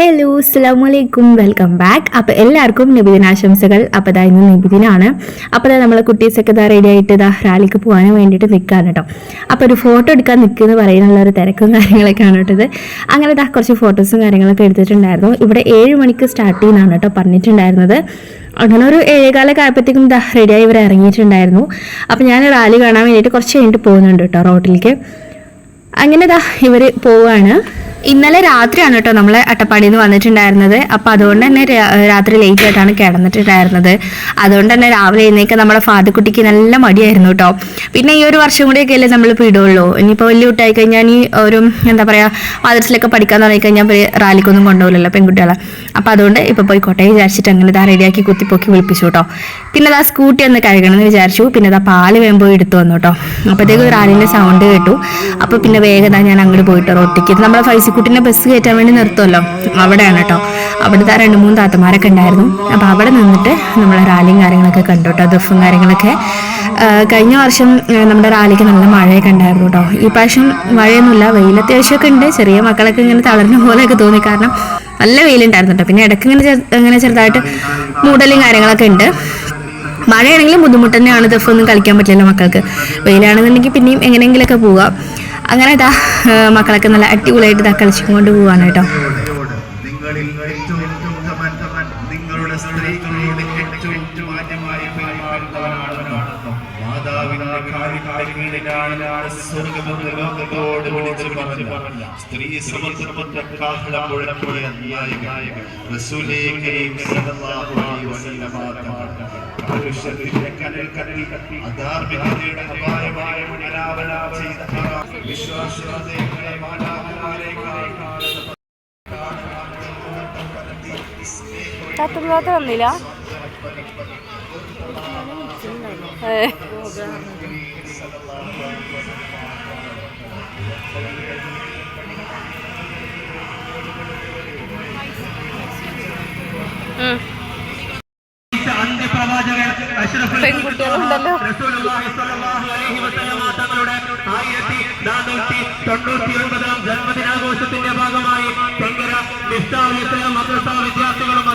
Hello അസ്സാം വലൈക്കും welcome back അപ്പോൾ എല്ലാവർക്കും നിബിദിനാശംസകൾ അപ്പോൾ ഇതാ ഇന്ന് നിബിദിനാണ്. അപ്പോൾ നമ്മളെ കുട്ടീസൊക്കെ ഇതാ റെഡി ആയിട്ട് ഇതാ റാലിക്ക് പോകാൻ വേണ്ടിയിട്ട് നിൽക്കുകയാണ് കേട്ടോ. അപ്പോൾ ഒരു ഫോട്ടോ എടുക്കാൻ നിൽക്കുന്ന പറയാനുള്ള ഒരു തിരക്കും കാര്യങ്ങളൊക്കെയാണ് കേട്ടത് അങ്ങനെ ഇതാ കുറച്ച് ഫോട്ടോസും കാര്യങ്ങളൊക്കെ എടുത്തിട്ടുണ്ടായിരുന്നു. ഇവിടെ ഏഴ് മണിക്ക് സ്റ്റാർട്ട് ചെയ്യുന്നതാണ് കേട്ടോ പറഞ്ഞിട്ടുണ്ടായിരുന്നത്. അങ്ങനെ ഒരു ഏഴേകാലൊക്കെ ആയപ്പോഴത്തേക്കും ഇതാ റെഡിയായി ഇവർ ഇറങ്ങിയിട്ടുണ്ടായിരുന്നു. അപ്പോൾ ഞാൻ റാലി കാണാൻ വേണ്ടിയിട്ട് കുറച്ച് കഴിഞ്ഞിട്ട് പോകുന്നുണ്ട് കേട്ടോ റോട്ടിലേക്ക്. അങ്ങനെ ഇതാ ഇവർ പോവാണ്. ഇന്നലെ രാത്രിയാണ് കേട്ടോ നമ്മളെ അട്ടപ്പാടിയിൽ നിന്ന് വന്നിട്ടുണ്ടായിരുന്നത്. അപ്പോൾ അതുകൊണ്ട് തന്നെ രാത്രി ലേറ്റ് ആയിട്ടാണ് കിടന്നിട്ടുണ്ടായിരുന്നത്. അതുകൊണ്ട് തന്നെ രാവിലെ എഴുന്നേക്ക് നമ്മുടെ ഫാദക്കുട്ടിക്ക് നല്ല മടിയായിരുന്നു കേട്ടോ. പിന്നെ ഈ ഒരു വർഷം കൂടിയൊക്കെ അല്ലേ നമ്മൾ വിടുള്ളൂ. ഇനിയിപ്പോൾ വലിയ കുട്ടിയായി കഴിഞ്ഞാൽ ഇനി ഒരു എന്താ പറയുക മദർസിലൊക്കെ പഠിക്കാൻ തുടങ്ങി കഴിഞ്ഞാൽ റാലിക്കൊന്നും കൊണ്ടുപോകില്ലല്ലോ പെൺകുട്ടികളെ. അപ്പോൾ അതുകൊണ്ട് ഇപ്പോൾ പോയിക്കോട്ടെ വിചാരിച്ചിട്ട് അങ്ങനെ ഇതാ റെഡിയാക്കി കുത്തിപ്പൊക്കി വിളിപ്പിച്ചു കേട്ടോ. പിന്നെ ആ സ്കൂട്ടി ഒന്ന് കഴുകണം എന്ന് വിചാരിച്ചു. പിന്നെ ഇതാ പാൽ വേമ്പോ എടുത്തു വന്നു കേട്ടോ. അപ്പോഴത്തേക്ക് റാലിന്റെ സൗണ്ട് കേട്ടു. അപ്പോൾ പിന്നെ വേഗത ഞാൻ അങ്ങോട്ട് പോയിട്ട് ഒറ്റയ്ക്ക് നമ്മളെ ഫൈസിക്കുട്ടിനെ ബസ് കയറ്റാൻ വേണ്ടി നിർത്തുമല്ലോ അവിടെയാണ് കേട്ടോ അവിടുത്തെ രണ്ട് മൂന്ന് താത്തമാരൊക്കെ ഉണ്ടായിരുന്നു. അപ്പോൾ അവിടെ നിന്നിട്ട് നമ്മളെ റാലിയും കാര്യങ്ങളൊക്കെ കണ്ടു കേട്ടോ ദഫും കാര്യങ്ങളൊക്കെ. കഴിഞ്ഞ വർഷം നമ്മുടെ റാലിക്ക് നല്ല മഴയൊക്കെ ഉണ്ടായിരുന്നു കേട്ടോ ഈ പ്രാവശ്യം മഴയൊന്നുമില്ല. വെയിൽ അത്യാവശ്യമൊക്കെ ഉണ്ട്. ചെറിയ മക്കളൊക്കെ ഇങ്ങനെ തളർന്ന പോലെയൊക്കെ തോന്നി. കാരണം നല്ല വെയിലുണ്ടായിരുന്നു കേട്ടോ പിന്നെ ഇടയ്ക്ക് ഇങ്ങനെ ഇങ്ങനെ ചെറുതായിട്ട് മൂടലും കാര്യങ്ങളൊക്കെ ഉണ്ട്. മഴയാണെങ്കിലും ബുദ്ധിമുട്ട് തന്നെയാണ് ദഫ് ഒന്നും കളിക്കാൻ പറ്റില്ലല്ലോ മക്കൾക്ക്. വെയിലാണെന്നുണ്ടെങ്കിൽ പിന്നെയും എങ്ങനെയെങ്കിലുമൊക്കെ പോവാം. അങ്ങനെ ഇതാ മക്കളൊക്കെ നല്ല അടിപൊളിയായിട്ട് ഇതാ കളിച്ചുകൊണ്ട് പോവാണ് കേട്ടോ. നിങ്ങളുടെ ഏറ്റവും മാന്യമായ സ്ത്രീ അനാവരണം ചെയ്ത വിശ്വാസത്തെ തത്തുള്ളാത്ത വന്നില്ല. അന്ത്യപ്രവാചകൻ ജന്മദിനാഘോഷത്തിന്റെ ഭാഗമായി മദ്രസ വിദ്യാർത്ഥികളും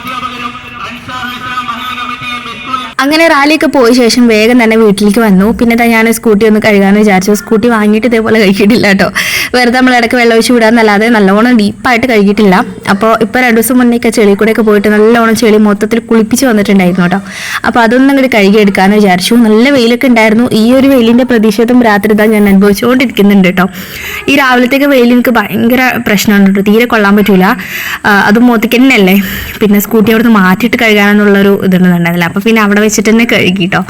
അങ്ങനെ റാലിയൊക്കെ പോയ ശേഷം വേഗം തന്നെ വീട്ടിലേക്ക് വന്നു. പിന്നെ ഞാൻ സ്കൂട്ടി ഒന്ന് കഴുകാമെന്ന് വിചാരിച്ചു. സ്കൂട്ടി വാങ്ങിയിട്ട് ഇതേപോലെ കഴുകിയിട്ടില്ല കേട്ടോ. വെറുതെ നമ്മൾ ഇടയ്ക്ക് വെള്ളം ഒഴിച്ച് വിടാന്നല്ലാതെ നല്ലോണം ഡീപ്പായിട്ട് കഴുകിയിട്ടില്ല. അപ്പോൾ ഇപ്പോൾ രണ്ട് ദിവസം മുന്നേക്ക് ചെളി കൂടെയൊക്കെ പോയിട്ട് നല്ലോണം ചെളി മൊത്തത്തിൽ കുളിപ്പിച്ച് വന്നിട്ടുണ്ടായിരുന്നു കേട്ടോ. അപ്പോൾ അതൊന്നും അങ്ങോട്ട് കഴുകിയെടുക്കാമെന്ന് വിചാരിച്ചു. നല്ല വെയിലൊക്കെ ഉണ്ടായിരുന്നു. ഈ ഒരു വെയിലിന്റെ പ്രതീക്ഷത്തും രാത്രി ഞാൻ അനുഭവിച്ചുകൊണ്ടിരിക്കുന്നുണ്ട് കേട്ടോ. ഈ രാവിലത്തേക്ക് വെയിൽ എനിക്ക് ഭയങ്കര പ്രശ്നമാണ് കേട്ടോ. തീരെ കൊള്ളാൻ പറ്റൂല. അത് മോത്തിക്ക് തന്നെയല്ലേ പിന്നെ സ്കൂട്ടി അവിടുന്ന് മാറ്റിയിട്ട് കഴുകാനെന്നുള്ളൊരു ഇതുണ്ടെന്നുണ്ടായിരുന്നില്ല അപ്പോൾ പിന്നെ അവിടെ വെച്ചിട്ട് തന്നെ കഴുകി കേട്ടോ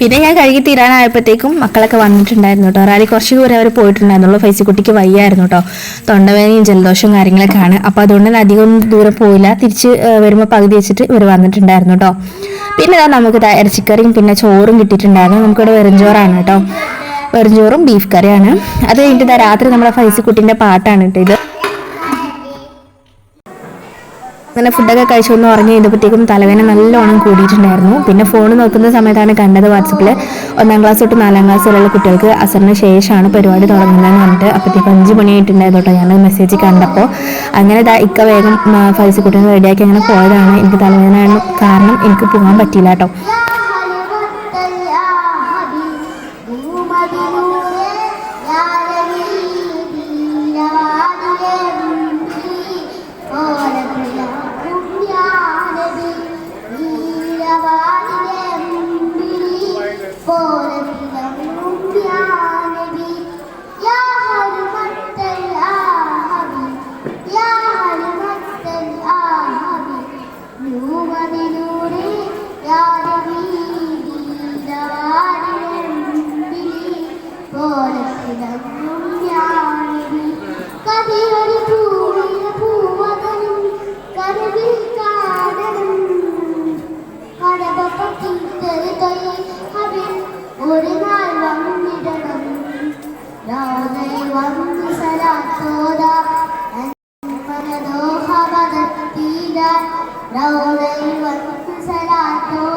പിന്നെ ഞാൻ കഴുകി തീരാനായപ്പോഴത്തേക്കും മക്കളൊക്കെ വന്നിട്ടുണ്ടായിരുന്നു കേട്ടോ റാലി കുറച്ച് ദൂരം അവർ പോയിട്ടുണ്ടായിരുന്നുള്ളൂ. ഫൈസിക്കുട്ടിക്ക് വയ്യായിരുന്നു കേട്ടോ തൊണ്ടവേദനയും ജലദോഷവും കാര്യങ്ങളൊക്കെയാണ്. അപ്പോൾ അതുകൊണ്ട് തന്നെ അധികം ദൂരം പോയില്ല. തിരിച്ച് വരുമ്പോൾ പകുതി വെച്ചിട്ട് ഇവർ വന്നിട്ടുണ്ടായിരുന്നു കേട്ടോ പിന്നെ നമുക്ക് ഇറച്ചിക്കറിയും പിന്നെ ചോറും കിട്ടിയിട്ടുണ്ടായിരുന്നു. നമുക്കിവിടെ വെറുംചോറാണ് കേട്ടോ വെറുംചോറും ബീഫ് കറിയാണ്. അത് കഴിഞ്ഞിട്ട് രാത്രി നമ്മുടെ ഫൈസിക്കുട്ടിന്റെ പാട്ടാണ് കേട്ടോ ഇത്. അങ്ങനെ ഫുഡൊക്കെ കഴിച്ചൊന്ന് ഉറങ്ങി കഴിഞ്ഞപ്പോഴത്തേക്കും തലവേന നല്ലോണം കൂടിയിട്ടുണ്ടായിരുന്നു പിന്നെ ഫോൺ നോക്കുന്ന സമയത്താണ് കണ്ടത് വാട്സപ്പിൽ ഒന്നാം ക്ലാസ് തൊട്ട് നാലാം ക്ലാസ് വരെയുള്ള കുട്ടികൾക്ക് അസറിന് ശേഷമാണ് പരിപാടി തുടങ്ങുന്നതെന്ന് പറഞ്ഞിട്ട് അപ്പോഴത്തേക്കും അഞ്ച് മണിയായിട്ടുണ്ടായിരുന്നു ഞാൻ മെസ്സേജ് കണ്ടപ്പോൾ അങ്ങനെ ഇതാ ഇക്ക വേഗം ഫൈസി കുട്ടീനെ റെഡിയാക്കി അങ്ങനെ പോയതാണ് എനിക്ക് തലവേദന കാരണം എനിക്ക് പോകാൻ പറ്റിയില്ല കേട്ടോ four. രാവിലെ വന്നു സലാത്തോത